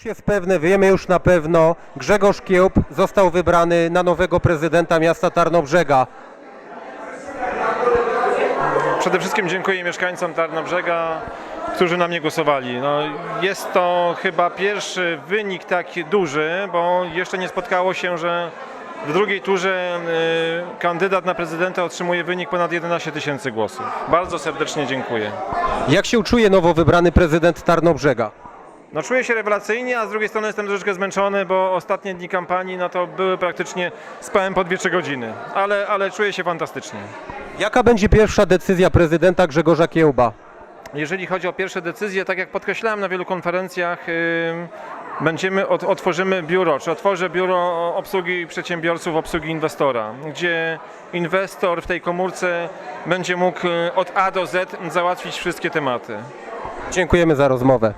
Już jest pewne, wiemy już na pewno, Grzegorz Kiełb został wybrany na nowego prezydenta miasta Tarnobrzega. Przede wszystkim dziękuję mieszkańcom Tarnobrzega, którzy na mnie głosowali. No, jest to chyba pierwszy wynik taki duży, bo jeszcze nie spotkało się, że w drugiej turze y, kandydat na prezydenta otrzymuje wynik ponad 11 tysięcy głosów. Bardzo serdecznie dziękuję. Jak się czuje nowo wybrany prezydent Tarnobrzega? No, czuję się rewelacyjnie, a z drugiej strony jestem troszeczkę zmęczony, bo ostatnie dni kampanii no to były praktycznie spałem po 2-3 godziny, ale, ale czuję się fantastycznie. Jaka będzie pierwsza decyzja prezydenta Grzegorza Kiełba? Jeżeli chodzi o pierwsze decyzje, tak jak podkreślałem na wielu konferencjach, będziemy, ot, otworzymy biuro, czy otworzę biuro obsługi przedsiębiorców, obsługi inwestora, gdzie inwestor w tej komórce będzie mógł y, od A do Z załatwić wszystkie tematy. Dziękujemy za rozmowę.